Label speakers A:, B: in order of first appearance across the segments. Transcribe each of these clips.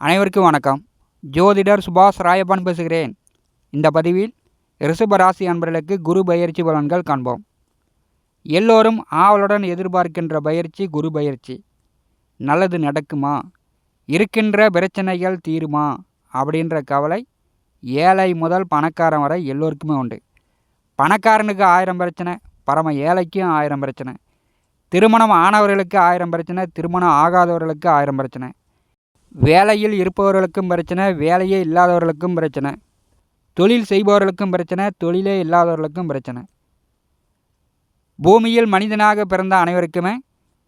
A: அனைவருக்கும் வணக்கம். ஜோதிடர் சுபாஷ் ராயப்பன் பேசுகிறேன். இந்த பதிவில் ரிஷபராசி அன்பர்களுக்கு குரு பயிற்சி பலன்கள் காண்போம். எல்லோரும் ஆவலுடன் எதிர்பார்க்கின்ற பயிற்சி குரு பயிற்சி. நல்லது நடக்குமா? இருக்கின்ற பிரச்சனைகள் தீருமா? அப்படின்ற கவலை ஏழை முதல் பணக்காரன் வரை எல்லோருக்குமே உண்டு. பணக்காரனுக்கு ஆயிரம் பிரச்சனை பரம ஏழைக்கும் ஆயிரம் பிரச்சனை. திருமணம் ஆனவர்களுக்கு ஆயிரம் பிரச்சனை திருமணம் ஆகாதவர்களுக்கு ஆயிரம் பிரச்சனை. வேலையில் இருப்பவர்களுக்கும் பிரச்சனை வேலையே இல்லாதவர்களுக்கும் பிரச்சனை. தொழில் செய்பவர்களுக்கும் பிரச்சனை தொழிலே இல்லாதவர்களுக்கும் பிரச்சனை. பூமியில் மனிதனாக பிறந்த அனைவருக்குமே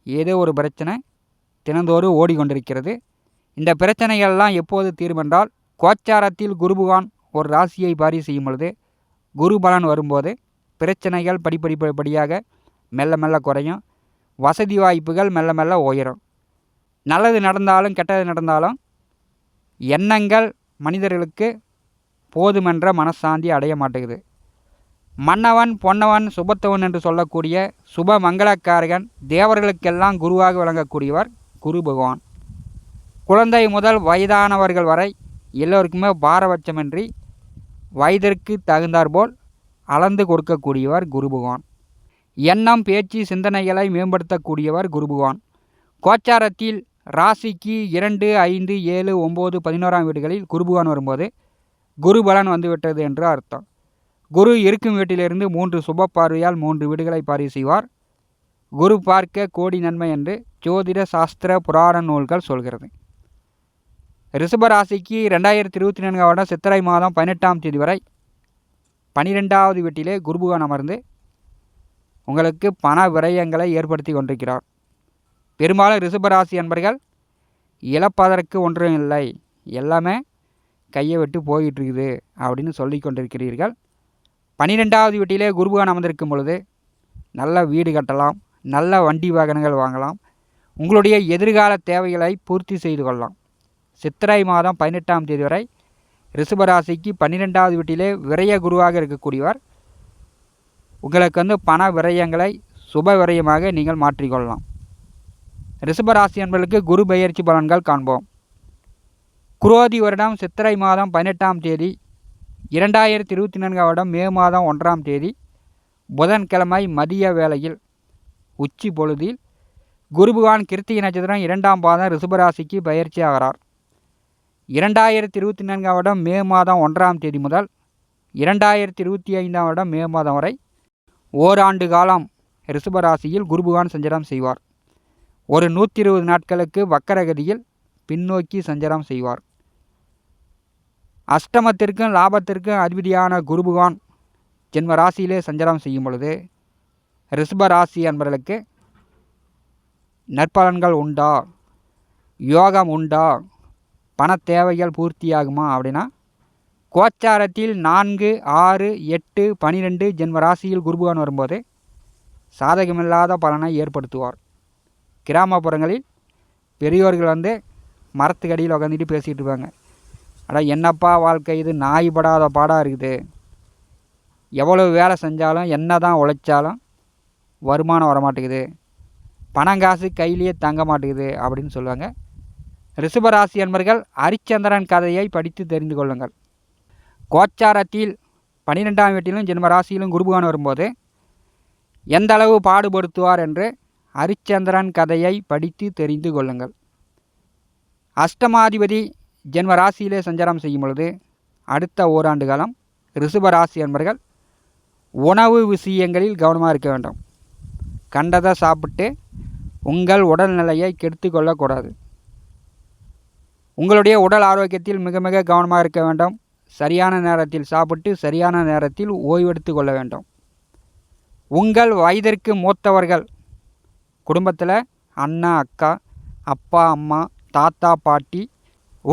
A: ஏதோ ஒரு பிரச்சனை தினந்தோறும் ஓடிக்கொண்டிருக்கிறது. இந்த பிரச்சனைகள்லாம் எப்போது தீர்மென்றால் கோச்சாரத்தில் குருபகவான் ஒரு ராசியை பாரி செய்யும் பொழுது குரு பலன் வரும்போது பிரச்சனைகள் படிப்படிப்படியாக மெல்ல மெல்ல குறையும். வசதி வாய்ப்புகள் மெல்ல மெல்ல உயரும். நல்லது நடந்தாலும் கெட்டது நடந்தாலும் எண்ணங்கள் மனிதர்களுக்கு போதுமென்ற மனசாந்தி அடைய மாட்டேங்குது. மன்னவன் பொன்னவன் சுபத்தவன் என்று சொல்லக்கூடிய சுப மங்களக்காரகன் தேவர்களுக்கெல்லாம் குருவாக விளங்கக்கூடியவர் குரு பகவான். குழந்தை முதல் வயதானவர்கள் வரை எல்லோருக்குமே பாரபட்சமின்றி வயதிற்கு தகுந்தாற்போல் அளந்து கொடுக்கக்கூடியவர் குரு பகவான். எண்ணம் பேச்சு சிந்தனைகளை மேம்படுத்தக்கூடியவர் குரு பகவான். கோச்சாரத்தில் ராசிக்கு இரண்டு ஐந்து ஏழு ஒம்பது பதினோராம் வீடுகளில் குருபகவான் வரும்போது குரு பலன் வந்துவிட்டது என்று அர்த்தம். குரு இருக்கும் வீட்டிலிருந்து மூன்று சுப பார்வையால் மூன்று வீடுகளை பார்வை செய்வார். குரு பார்க்க கோடி நன்மை என்று ஜோதிட சாஸ்திர புராண நூல்கள் சொல்கிறது. ரிஷபராசிக்கு ரெண்டாயிரத்தி இருபத்தி நான்காம் வருடம் சித்திரை மாதம் பதினெட்டாம் தேதி வரை பனிரெண்டாவது வீட்டிலே குருபுகான் அமர்ந்து உங்களுக்கு பண விரயங்களை ஏற்படுத்தி கொண்டிருக்கிறார். பெரும்பாலும் ரிஷபராசி அன்பர்கள் இழப்பதற்கு ஒன்றும் இல்லை. எல்லாமே கையை விட்டு போயிட்டுருக்குது அப்படின்னு சொல்லி கொண்டிருக்கிறீர்கள். பன்னிரெண்டாவது வீட்டிலே குருபகான் அமர்ந்திருக்கும் பொழுது நல்ல வீடு கட்டலாம் நல்ல வண்டி வாகனங்கள் வாங்கலாம் உங்களுடைய எதிர்கால தேவைகளை பூர்த்தி செய்து கொள்ளலாம். சித்திரை மாதம் பதினெட்டாம் தேதி வரை ரிஷபராசிக்கு பன்னிரெண்டாவது வீட்டிலே விரய குருவாக இருக்கக்கூடியவர். உங்களுக்கு வந்து பண விரயங்களை சுப விரயமாக நீங்கள் மாற்றிக்கொள்ளலாம் ரிஷபராசி என்பதற்கு குரு பெயர்ச்சி பலன்கள் காண்போம். குரோதி வருடம் சித்திரை மாதம் பதினெட்டாம் தேதி இரண்டாயிரத்தி இருபத்தி நான்காம் வருடம் மே மாதம் ஒன்றாம் தேதி புதன்கிழமை மதிய வேளையில் உச்சி பொழுதில் குருபகவான் கிருத்திகை நட்சத்திரம் இரண்டாம் பாதம் ரிஷபராசிக்கு பயிற்சி ஆகிறார். இரண்டாயிரத்தி இருபத்தி நான்காம் வருடம் மே மாதம் ஒன்றாம் தேதி முதல் இரண்டாயிரத்தி இருபத்தி ஐந்தாம் வருடம் மே மாதம் வரை ஓராண்டு காலம் ரிஷபராசியில் குருபகான் சஞ்சாரம் செய்வார். ஒரு நூற்றி இருபது நாட்களுக்கு வக்கரகதியில் பின்னோக்கி சஞ்சாரம் செய்வார். அஷ்டமத்திற்கும் லாபத்திற்கும் அதிபதியான குருபகவான் ஜென்ம ராசியிலே சஞ்சாரம் செய்யும் பொழுது ரிஷப ராசி என்பவர்களுக்கு நற்பலன்கள் உண்டா? யோகம் உண்டா? பண தேவைகள் பூர்த்தியாகுமா? அப்படின்னா கோச்சாரத்தில் நான்கு ஆறு எட்டு பனிரெண்டு ஜென்ம ராசியில் குருபகவான் வரும்போது சாதகமில்லாத பலனை ஏற்படுத்துவார். கிராமப்புறங்களில் பெரியோர்கள் வந்து மரத்துக்கு அடியில் உக்காந்துட்டு பேசிகிட்டு இருப்பாங்க. ஆனால் என்னப்பா வாழ்க்கை இது? நாய் படாத பாடாக இருக்குது. எவ்வளோ வேலை செஞ்சாலும் என்ன தான் உழைச்சாலும் வருமானம் வரமாட்டேங்குது. பணம் காசு கையிலேயே தங்க மாட்டேங்குது அப்படின்னு சொல்லுவாங்க. ரிஷபராசி என்பர்கள் ஹரிச்சந்திரன் கதையை படித்து தெரிந்து கொள்ளுங்கள். கோச்சாரத்தில் பன்னிரெண்டாம் வீட்டிலும் ஜென்ம ராசியிலும் குருபகான் வரும்போது எந்த அளவு பாடுபடுத்துவார் என்று ஹரிச்சந்திரன் கதையை படித்து தெரிந்து கொள்ளுங்கள். அஷ்டமாதிபதி ஜென்ம ராசியிலே சஞ்சாரம் செய்யும் பொழுது அடுத்த ஓராண்டு காலம் ரிஷப ராசி என்பர்கள் உணவு விஷயங்களில் கவனமாக இருக்க வேண்டும். கண்டதை சாப்பிட்டு உங்கள் உடல்நிலையை கெடுத்து கொள்ளக்கூடாது. உங்களுடைய உடல் ஆரோக்கியத்தில் மிக மிக கவனமாக இருக்க வேண்டும். சரியான நேரத்தில் சாப்பிட்டு சரியான நேரத்தில் ஓய்வெடுத்து கொள்ள வேண்டும். உங்கள் வயதிற்கு மூத்தவர்கள் குடும்பத்தில் அண்ணா அக்கா அப்பா அம்மா தாத்தா பாட்டி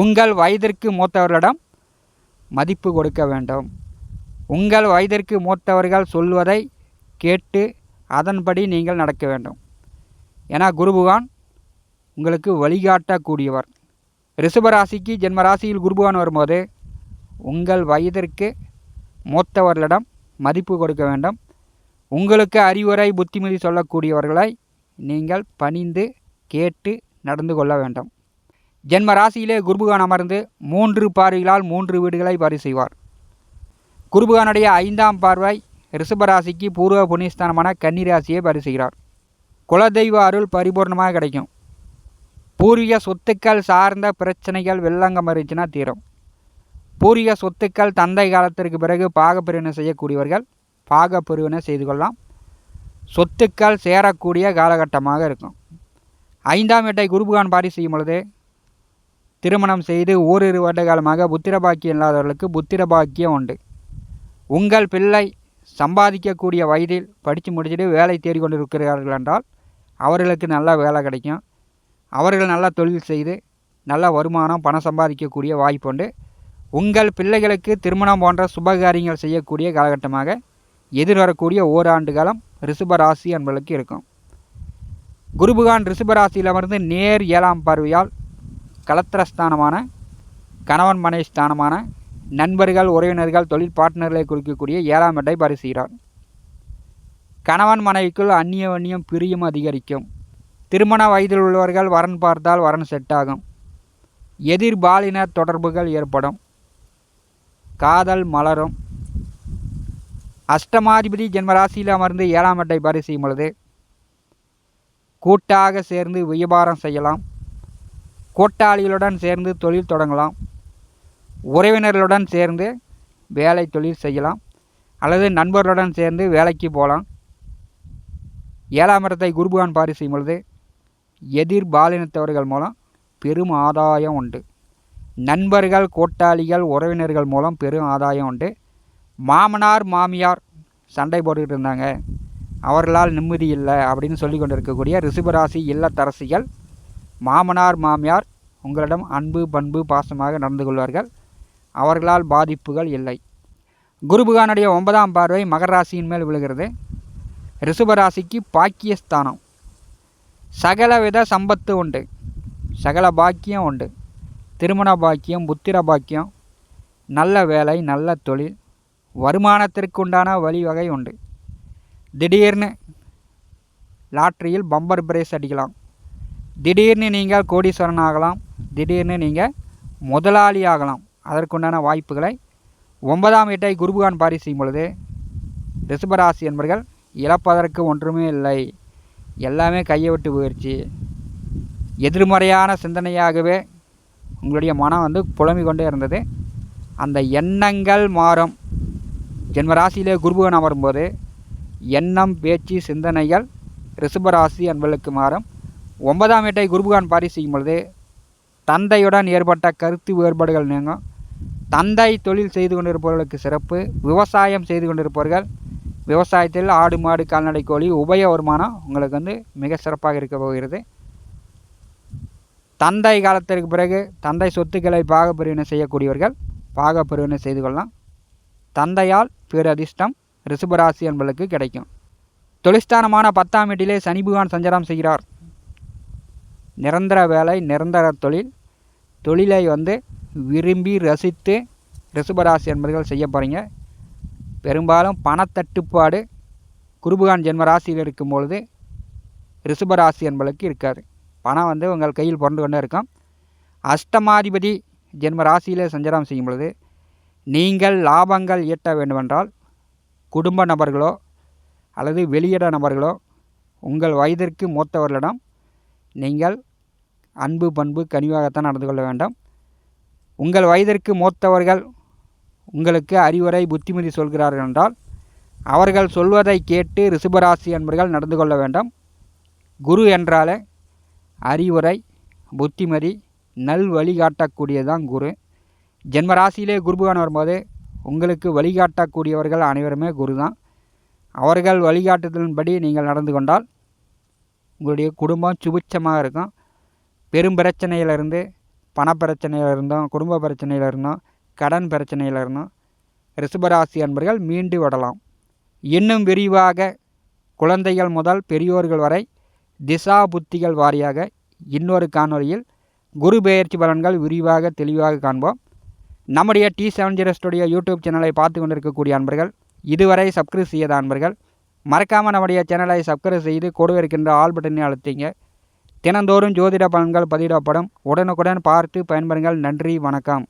A: உங்கள் வயதிற்கு மூத்தவர்களிடம் மதிப்பு கொடுக்க வேண்டும். உங்கள் வயதிற்கு மூத்தவர்கள் சொல்வதை கேட்டு அதன்படி நீங்கள் நடக்க வேண்டும். ஏன்னா குருபகான் உங்களுக்கு வழிகாட்டக்கூடியவர். ரிஷபராசிக்கு ஜென்மராசியில் குருபகான் வரும்போது உங்கள் வயதிற்கு மூத்தவர்களிடம் மதிப்பு கொடுக்க வேண்டும். உங்களுக்கு அறிவுரை புத்திமதி சொல்லக்கூடியவர்களை நீங்கள் பணிந்து கேட்டு நடந்து கொள்ள வேண்டும். ஜென்ம ராசியிலே குருபுகான் அமர்ந்து மூன்று பார்வைகளால் மூன்று வீடுகளை பரி செய்வார் குருபுகானுடைய ஐந்தாம் பார்வை ரிஷபராசிக்கு பூர்வ புண்ணியஸ்தானமான கன்னிராசியை பரி செய்கிறார் குலதெய்வ அருள் பரிபூர்ணமாக கிடைக்கும். பூர்வீக சொத்துக்கள் சார்ந்த பிரச்சனைகள் வெள்ளங்கம் இருந்துச்சுன்னா தீரும். பூர்வீக சொத்துக்கள் தந்தை காலத்திற்கு பிறகு பாகப்பிரிவினை செய்யக்கூடியவர்கள் பாகப்பிரிவினை செய்து கொள்ளலாம். சொத்துக்கள் சேரக்கூடிய காலகட்டமாக இருக்கும். ஐந்தாம் எட்டை குருபுகான் பாரி செய்யும் பொழுது திருமணம் செய்து ஓரிரு வருட காலமாக புத்திர பாக்கியம் இல்லாதவர்களுக்கு புத்திர பாக்கியம் உண்டு. உங்கள் பிள்ளை சம்பாதிக்கக்கூடிய வயதில் படித்து முடிச்சுட்டு வேலை தேடிக்கொண்டு இருக்கிறார்கள் என்றால் அவர்களுக்கு நல்ல வேலை கிடைக்கும். அவர்கள் நல்லா தொழில் செய்து நல்ல வருமானம் பணம் சம்பாதிக்கக்கூடிய வாய்ப்பு உண்டு. உங்கள் பிள்ளைகளுக்கு திருமணம் போன்ற சுபகாரியங்கள் செய்யக்கூடிய காலகட்டமாக எதிர்வரக்கூடிய ஓராண்டு காலம் ரிஷபராசி என்பதற்கு இருக்கும். குருபுகான் ரிஷபராசியில் அமர்ந்து நேர் ஏழாம் பார்வையால் கலத்திரஸ்தானமான கணவன் மனை ஸ்தானமான நண்பர்கள் உறவினர்கள் தொழில் பார்ட்னர்களை குறிக்கக்கூடிய ஏழாம் இடை பரிசுகிறார் கணவன் மனைவிக்குள் அந்நிய வன்னியம் பிரியும் அதிகரிக்கும். திருமண வயதில் உள்ளவர்கள் வரன் பார்த்தால் வரன் செட் ஆகும். எதிர்பாலின தொடர்புகள் ஏற்படும். காதல் மலரும். அஷ்டமாதிபதி ஜென்மராசியில் அமர்ந்து ஏழாம் அட்டை பாரி செய்யும் பொழுது கூட்டாக சேர்ந்து வியாபாரம் செய்யலாம். கூட்டாளிகளுடன் சேர்ந்து தொழில் தொடங்கலாம். உறவினர்களுடன் சேர்ந்து வேலை தொழில் செய்யலாம். அல்லது நண்பர்களுடன் சேர்ந்து வேலைக்கு போகலாம். ஏழாம் இடத்தை குருபகான் பாரி செய்யும் பொழுது எதிர் பாலினத்தவர்கள் மூலம் பெரும் ஆதாயம் உண்டு. நண்பர்கள் கூட்டாளிகள் உறவினர்கள் மூலம் பெரும் ஆதாயம் உண்டு. மாமனார் மாமியார் சண்டை போட்டுக்கிட்டு இருந்தாங்க. அவர்களால் நிம்மதி இல்லை அப்படின்னு சொல்லி கொண்டு இருக்கக்கூடிய ரிஷபராசி இல்லத்தரசிகள் மாமனார் மாமியார் உங்களிடம் அன்பு பண்பு பாசமாக நடந்து கொள்வார்கள். அவர்களால் பாதிப்புகள் இல்லை. குருபுகானுடைய ஒன்பதாம் பார்வை மகர ராசியின் மேல் விழுகிறது. ரிஷபராசிக்கு பாக்கியஸ்தானம். சகலவித சம்பத்து உண்டு. சகல பாக்கியம் உண்டு. திருமண பாக்கியம் புத்திர பாக்கியம் நல்ல வேலை நல்ல தொழில் வருமானத்திற்குண்டான வழிவகை உண்டு. திடீர்னு லாட்ரியில் பம்பர் பிரேஸ் அடிக்கலாம். திடீர்னு நீங்கள் கோடீஸ்வரன் ஆகலாம். திடீர்னு நீங்கள் முதலாளி ஆகலாம். அதற்குண்டான வாய்ப்புகளை ஒன்பதாம் வீட்டை குருபுகான் பாரி செய்யும் பொழுது ரிஷபராசி என்பர்கள் இழப்பதற்கு ஒன்றுமே இல்லை. எல்லாமே கையை விட்டு போயிடுச்சு எதிர்மறையான சிந்தனையாகவே உங்களுடைய மனம் வந்து புலம்பிக் கொண்டே இருந்தது. அந்த எண்ணங்கள் மாறும். ஜென்மராசியிலே குருபுகன் அமரும்போது எண்ணம் பேச்சு சிந்தனைகள் ரிஷபராசி என்பதற்கு மாறும். ஒன்பதாம் வீட்டை குருபுகான் பாரி செய்யும் பொழுது தந்தையுடன் ஏற்பட்ட கருத்து வேறுபாடுகள் நீங்கும். தந்தை தொழில் செய்து கொண்டிருப்பவர்களுக்கு சிறப்பு. விவசாயம் செய்து கொண்டிருப்பவர்கள் விவசாயத்தில் ஆடு மாடு கால்நடை கோழி உபய வருமானம் உங்களுக்கு வந்து மிக சிறப்பாக இருக்க போகிறது. தந்தை காலத்திற்கு பிறகு தந்தை சொத்துக்களை பாகப்பிரிவினை செய்யக்கூடியவர்கள் பாகப்பிரிவினை செய்து கொள்ளலாம். தந்தையால் பேரதிர்ஷ்டம் ரிஷபராசி என்பதற்கு கிடைக்கும். தொழிற்ஸ்தானமான பத்தாம் வீட்டிலே சனி பகவான் சஞ்சாரம் செய்கிறார். நிரந்தர வேலை நிரந்தர தொழில். தொழிலை வந்து விரும்பி ரசித்து ரிஷபராசி என்பர்கள் செய்ய போகிறீங்க பெரும்பாலும் பணத்தட்டுப்பாடு குருபகான் ஜென்ம ராசியில் இருக்கும் பொழுது ரிஷபராசி என்பதற்கு இருக்காது. பணம் வந்து உங்கள் கையில் புரண்டு கொண்டே இருக்கும். அஷ்டமாதிபதி ஜென்ம ராசியிலே சஞ்சாரம் செய்யும் பொழுது நீங்கள் லாபங்கள் ஈட்ட வேண்டுமென்றால் குடும்ப நபர்களோ அல்லது வெளியிட நபர்களோ உங்கள் வயதிற்கு மூத்தவர்களிடம் நீங்கள் அன்பு பண்பு கனிவாகத்தான் நடந்து கொள்ள வேண்டும். உங்கள் வயதிற்கு மூத்தவர்கள் உங்களுக்கு அறிவுரை புத்திமதி சொல்கிறார்கள் என்றால் அவர்கள் சொல்வதை கேட்டு ரிஷபராசி என்பர்கள் நடந்து கொள்ள வேண்டும். குரு என்றாலே அறிவுரை புத்திமதி நல் வழிகாட்டக்கூடியதான் குரு. ஜென்ம ராசியிலே குருபகான் வரும்போது உங்களுக்கு வழிகாட்டக்கூடியவர்கள் அனைவருமே குரு தான். அவர்கள் வழிகாட்டுதலின்படி நீங்கள் நடந்து கொண்டால் உங்களுடைய குடும்பம் சுபிட்சமாக இருக்கும். பெரும் பிரச்சனையிலிருந்து பணப்பிரச்சனையில் இருந்தோம் குடும்ப பிரச்சனையில் இருந்தோம் கடன் பிரச்சனையில் இருந்தோம் ரிஷபராசி அன்பர்கள் மீண்டு விடலாம் இன்னும் விரிவாக குழந்தைகள் முதல் பெரியோர்கள் வரை திசா புத்திகள் வாரியாக இன்னொரு காணொலியில் குரு பெயர்ச்சி பலன்கள் விரிவாக தெளிவாக காண்போம். நம்முடைய T seven zero studio YouTube சேனலை பார்த்து கொண்டிருக்கக்கூடிய அன்பர்கள் இதுவரை சப்ஸ்கிரைப் செய்யாத அன்பர்கள் மறக்காமல் நம்முடைய சேனலை சப்ஸ்கிரைப் செய்து கூட இருக்கின்ற ஆல் பட்டனை அழுத்திங்க. தினந்தோறும் ஜோதிட பலன்கள் பதிவிடப்படும். உடனுக்குடன் பார்த்து பயன்பெறுங்கள். நன்றி வணக்கம்.